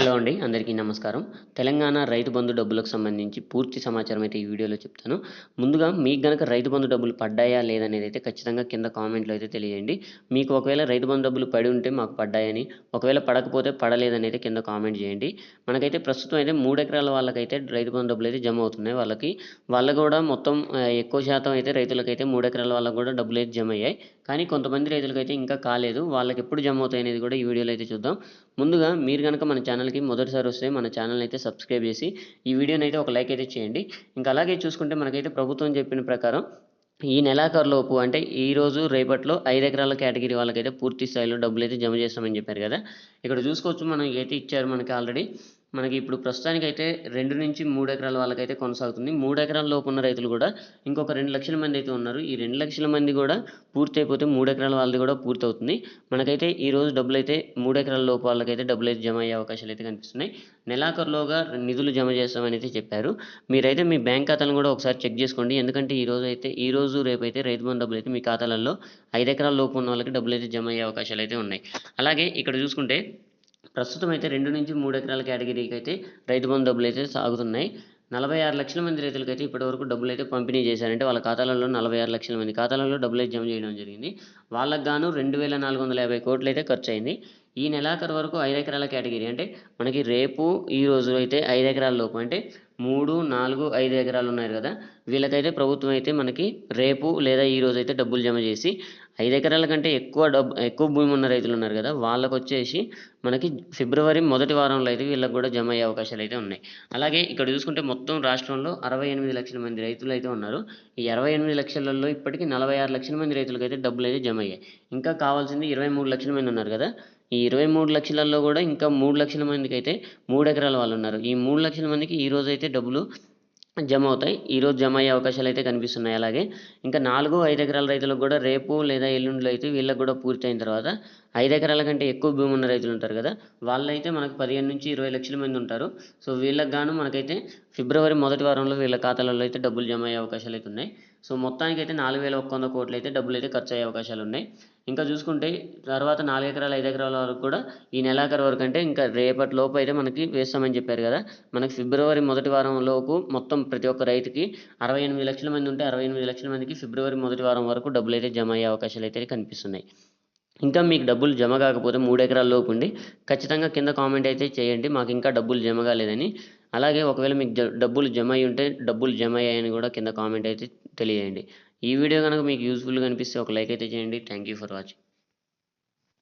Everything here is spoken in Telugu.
హలో అండి అందరికీ నమస్కారం. తెలంగాణ రైతు బంధు డబ్బులకు సంబంధించి పూర్తి సమాచారం అయితే ఈ వీడియోలో చెప్తాను. ముందుగా మీకు గనక రైతు బంధు డబ్బులు పడ్డాయా లేదనేది అయితే ఖచ్చితంగా కింద కామెంట్లో అయితే తెలియజేయండి మీకు ఒకవేళ రైతు బంధు డబ్బులు పడి ఉంటే మాకు పడ్డాయని ఒకవేళ పడకపోతే పడలేదని అయితే కింద కామెంట్ చేయండి. మనకైతే ప్రస్తుతం అయితే మూడు ఎకరాల వాళ్ళకైతే రైతు బంధు డబ్బులు అయితే జమ అవుతున్నాయి వాళ్ళకి. వాళ్ళకు కూడా మొత్తం ఎక్కువ శాతం అయితే రైతులకైతే మూడు ఎకరాల వాళ్ళకి కూడా డబ్బులు అయితే జమ అయ్యాయి. కానీ కొంతమంది రైతులకైతే ఇంకా కాలేదు. వాళ్ళకి ఎప్పుడు జమ అవుతాయి అనేది కూడా ఈ వీడియోలో అయితే చూద్దాం. ముందుగా మీరు కనుక మన ఛానల్ ఛానల్కి మొదటిసారి వస్తే మన ఛానల్ అయితే సబ్స్క్రైబ్ చేసి ఈ వీడియోని అయితే ఒక లైక్ అయితే చేయండి. ఇంకా అలాగే చూసుకుంటే మనకైతే ప్రభుత్వం చెప్పిన ప్రకారం ఈ నెలాఖరులోపు అంటే ఈ రోజు రేపట్లో ఐదు ఎకరాల కేటగిరీ వాళ్ళకైతే పూర్తి స్థాయిలో డబ్బులు అయితే జమ చేస్తామని చెప్పారు కదా. ఇక్కడ చూసుకోవచ్చు మనకి అయితే ఇచ్చారు మనకి ఆల్రెడీ మనకి ఇప్పుడు ప్రస్తుతానికైతే రెండు నుంచి మూడు ఎకరాల వాళ్ళకైతే కొనసాగుతుంది. మూడు ఎకరాల లోపు ఉన్న రైతులు కూడా ఇంకొక రెండు లక్షల మంది అయితే ఉన్నారు. ఈ రెండు లక్షల మంది కూడా పూర్తి అయిపోతే మూడు ఎకరాల వాళ్ళది కూడా పూర్తి అవుతుంది మనకైతే ఈ రోజు డబ్బులు అయితే మూడు ఎకరాల లోపు వాళ్ళకైతే డబ్బులు అయితే జమ అయ్యే అవకాశాలు అయితే కనిపిస్తున్నాయి. నెలాఖరులోగా నిధులు జమ చేస్తామని అయితే చెప్పారు. మీరైతే మీ బ్యాంక్ ఖాతాలను కూడా ఒకసారి చెక్ చేసుకోండి. ఎందుకంటే ఈ రోజు అయితే ఈ రోజు రేపు అయితే రైతు బంధు డబ్బులు అయితే మీ ఖాతాలలో ఐదు ఎకరాల లోపు ఉన్న వాళ్ళకి డబ్బులు అయితే జమ అయ్యే అవకాశాలు అయితే ఉన్నాయి. అలాగే ఇక్కడ చూసుకుంటే ప్రస్తుతం అయితే రెండు నుంచి మూడు ఎకరాల కేటగిరీకి అయితే రైతు బంధు డబ్బులు అయితే సాగుతున్నాయి. నలభై ఆరు లక్షల మంది రైతులకు అయితే ఇప్పటివరకు డబ్బులు అయితే పంపిణీ చేశారంటే వాళ్ళ ఖాతాలలో నలభై ఆరు లక్షల మంది ఖాతాలలో డబ్బులు అయితే జమ చేయడం జరిగింది. వాళ్ళకి గాను రెండు వేల నాలుగు వందల యాభై కోట్లు అయితే ఖర్చు అయింది ఈ నెలాఖరు వరకు ఐదు ఎకరాల కేటగిరీ. అంటే మనకి రేపు ఈ రోజు అయితే ఐదు ఎకరాల లోపు. అంటే మూడు నాలుగు ఐదు ఎకరాలు ఉన్నాయి కదా. వీళ్ళకైతే ప్రభుత్వం అయితే మనకి రేపు లేదా ఈ రోజు అయితే డబ్బులు జమ చేసి ఐదు ఎకరాల కంటే ఎక్కువ డబ్బు ఎక్కువ భూమి ఉన్న రైతులు ఉన్నారు కదా. వాళ్ళకు వచ్చేసి మనకి ఫిబ్రవరి మొదటి వారంలో అయితే వీళ్ళకి కూడా జమ అయ్యే అవకాశాలు అయితే ఉన్నాయి. అలాగే ఇక్కడ చూసుకుంటే మొత్తం రాష్ట్రంలో అరవై ఎనిమిది లక్షల మంది రైతులు అయితే ఉన్నారు. ఈ అరవై ఎనిమిది లక్షలలో ఇప్పటికీ నలభై ఆరు లక్షల మంది రైతులకు అయితే డబ్బులు అయితే జమ అయ్యాయి. ఇంకా కావాల్సింది ఇరవై మూడు లక్షల మంది ఉన్నారు కదా. ఈ ఇరవై మూడు లక్షలలో కూడా ఇంకా మూడు లక్షల మందికి అయితే మూడు ఎకరాల వాళ్ళు ఉన్నారు. ఈ మూడు లక్షల మందికి ఈ రోజు అయితే డబ్బులు జమ అవుతాయి. ఈరోజు జమ అయ్యే అవకాశాలు అయితే కనిపిస్తున్నాయి. అలాగే ఇంకా నాలుగు ఐదు ఎకరాల రైతులకు కూడా రేపు లేదా ఎల్లుండిలో అయితే వీళ్ళకి కూడా పూర్తయిన తర్వాత ఐదు ఎకరాల కంటే ఎక్కువ భూమి ఉన్న రైతులు ఉంటారు కదా వాళ్ళైతే మనకు పదిహేను నుంచి ఇరవై లక్షల మంది ఉంటారు. సో వీళ్ళకి గాను మనకైతే ఫిబ్రవరి మొదటి వారంలో వీళ్ళ ఖాతాలలో అయితే డబ్బులు జమ అయ్యే అవకాశాలు అయితే ఉన్నాయి. సో మొత్తానికి అయితే నాలుగు వేల ఒక్క వంద కోట్లు అయితే డబ్బులు అయితే ఖర్చు అయ్యే అవకాశాలు ఉన్నాయి ఇంకా చూసుకుంటే తర్వాత నాలుగు ఎకరాల ఐదు ఎకరాల వరకు కూడా ఈ నెలాఖరు వరకు అంటే ఇంకా రేపటి లోపు అయితే మనకి వేస్తామని చెప్పారు కదా. మనకి ఫిబ్రవరి మొదటి వారం లోపు మొత్తం ప్రతి ఒక్క రైతుకి అరవై ఎనిమిది లక్షల మంది ఉంటే అరవై ఎనిమిది లక్షల మందికి ఫిబ్రవరి మొదటి వారం వరకు డబ్బులు అయితే జమ అయ్యే అవకాశాలు అయితే కనిపిస్తున్నాయి. ఇంకా మీకు డబ్బులు జమ కాకపోతే మూడు ఎకరాల లోపు ఉండి ఖచ్చితంగా కింద కామెంట్ అయితే చేయండి. మాకు ఇంకా డబ్బులు జమ కాలేదని అలాగే ఒకవేళ మీకు జ- డబ్బులు జమ అయి ఉంటే డబ్బులు జమ అయ్యాయని కూడా కింద కామెంట్ అయితే తెలియజేయండి. ఈ వీడియో కనుక మీకు యూస్ఫుల్గా అనిపిస్తే ఒక లైక్ అయితే చేయండి. Thank you for watching